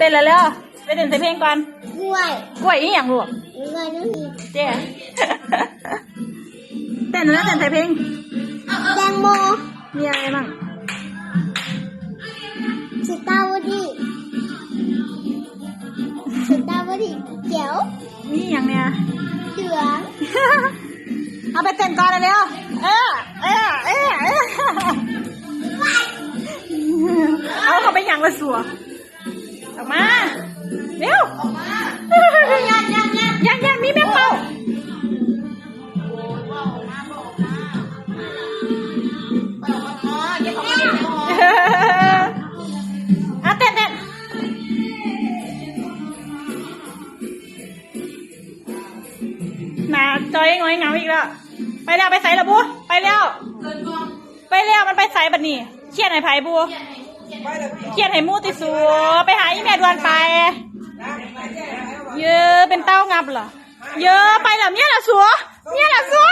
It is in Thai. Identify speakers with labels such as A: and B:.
A: เต้นแล้วเร็วไปเต้นใส่เพลงก่อน
B: กล้วย
A: กล้วยอีหยังลูก
B: กล้วยนู่นนี่
A: เจ๊เต้นแล้วเต้นใส่เพลง
B: แตงโม
A: มีอะไรบ้าง
B: สตรอเบอรี่สตรอเบอรี่เขียว
A: มีอหย่างเนี่ย
B: เหลือง
A: เอาไปเต้นก่อนเลยเร็วเออเออเออเออเอาเขาไปหยังละสัว ออกมา เร็วยังยังยังยังยังมีแม่เป่าเอาเต้นเต้นหนาจอยงอยเหงาอีกแล้ว ไปแล้วไปใส่ละบูไปแล้ว ไปแล้วมันไปใส่บัดนี้ เครียดให้ไผบู เครียดให้หมูติสูไปหาอีแม่ดวนไป เยอะเป็นเต้างับเหรอ เยอะไปแล้วเนี่ยละสัวเนี่ยละสัว